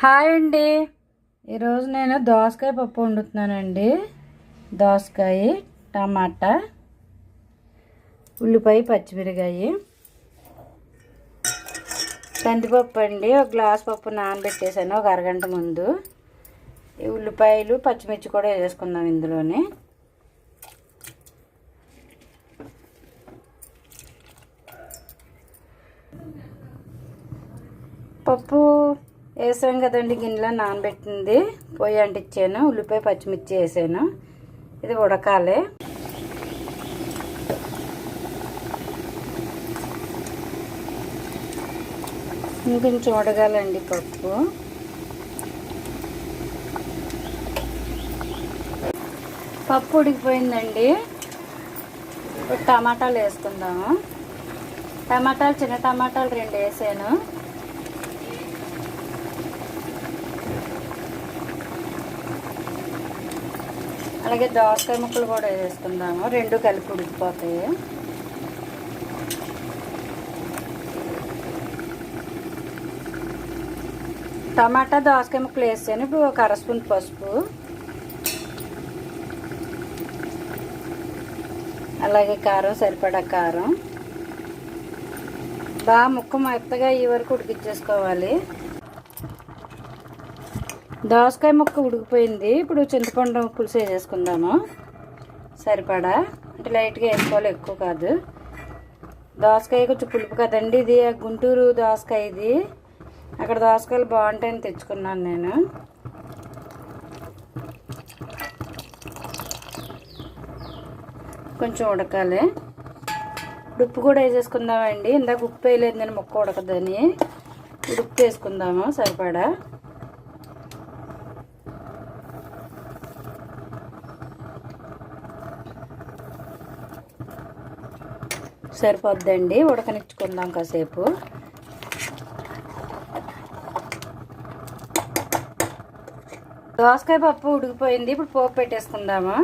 Hi అండి. ఈరోజు నేను దోసకాయ పప్పు వండుతున్నానండి. దోసకాయ టమాటా ఉల్లిపాయ పచ్చిమిరకాయ. కందిపప్పు అండి. ఒక గ్లాస్ పప్పు నానబెట్టేసాను ఒక అరగంట ముందు. ఈ ఉల్లిపాయలు పచ్చిమిర్చి కూడా వేసుకుందాం ఇందులోనే. పప్పు వేసాం కదండి గిన్నెలో నానబెట్టింది. పొయ్యి అంటించాను ఉల్లిపాయ పచ్చిమిర్చి వేసాను. ఇది ఉడకాలి. ఇంకొంచెం ఉడగాలండి పప్పు. పప్పు ఉడికిపోయిందండి. ఇప్పుడు టమాటాలు వేసుకుందాము. టమాటాలు చిన్న టమాటాలు రెండు వేసాను. అలాగే దోసకాయ ముక్కలు కూడా వేసుకుందాము. రెండు కలిపి ఉడికిపోతాయి. టమాటా దోసకాయ ముక్కలు వేసాను. ఇప్పుడు ఒక అర స్పూన్ పసుపు. అలాగే కారం సరిపడా కారం. బాగా ముక్క మెత్తగా ఈ వరకు ఉడికిచ్చేసుకోవాలి దోసకాయ ముక్క ఉడికిపోయింది. ఇప్పుడు చింతపండు పులుసు వేసేసుకుందాము. సరిపడా? అంటే లైట్గా వేసుకోవాలి ఎక్కువ కాదు. దోసకాయ కొంచెం పులుపు కదండి ఇది గుంటూరు దోసకాయ ఇది. అక్కడ దోసకాయలు బాగుంటాయని తెచ్చుకున్నాను నేను. కొంచెం ఉడకాలి. ఉప్పు కూడా వేసేసుకుందామండి. ఇందాక ఉప్పు వేయలేదు నేను ముక్క ఉడకదని ఉప్పు వేసుకుందాము. సరిపడా? సరిపోద్దండి. ఉడకనిచ్చుకుందాం కాసేపు. దోసకాయ పప్పు ఉడికిపోయింది. ఇప్పుడు పోపు పెట్టేసుకుందాము?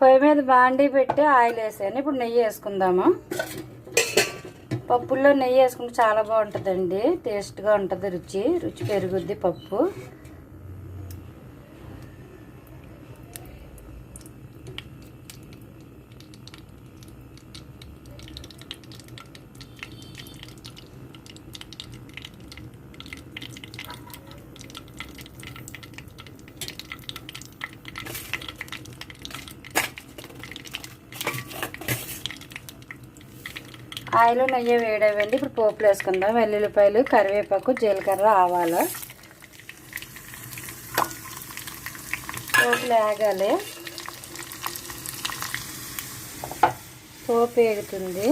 పొయ్యి మీద బాండీ పెట్టి ఆయిల్ వేసాను ఇప్పుడు నెయ్యి వేసుకుందాము? పప్పుల్లో నెయ్యి వేసుకుంటే చాలా బాగుంటుందండి. టేస్ట్గా ఉంటుంది రుచి. రుచి పెరుగుద్ది పప్పు. ఆయిల్ నెయ్యి వేడవండి ఇప్పుడు పోపులు వేసుకుందాం. వెల్లుల్లిపాయలు కరివేపాకు జీలకర్ర ఆవాలు. పోపులు వేగాలి. పోపు వేగుతుంది.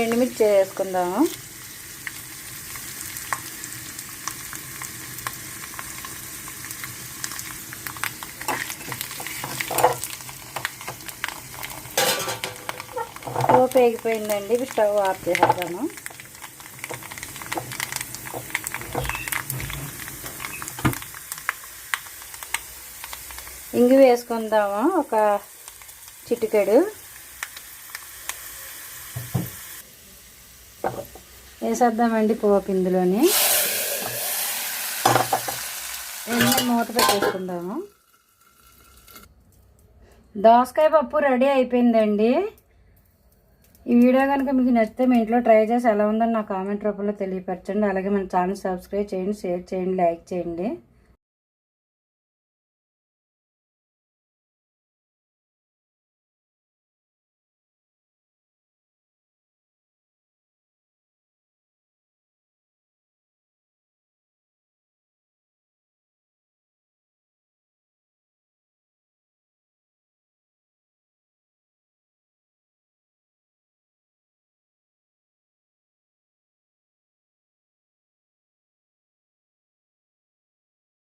ఎండుమిర్చి వేసుకుందాము. స్టవ్ పేగిపోయిందండి స్టవ్ ఆఫ్ చేసేద్దాము. ఇంగి వేసుకుందాము. ఒక చిటికెడు. వేసేద్దామండి పోపు ఇందులోని ఎన్ని మూత పెట్టేసుకుందాము. దోసకాయ పప్పు రెడీ అయిపోయిందండి. ఈ వీడియో కనుక మీకు నచ్చితే మీ ఇంట్లో ట్రై చేసి ఎలా ఉందని నా కామెంట్ రూపంలో తెలియపరచండి. అలాగే మన ఛానల్ సబ్స్క్రైబ్ చేయండి షేర్ చేయండి లైక్ చేయండి.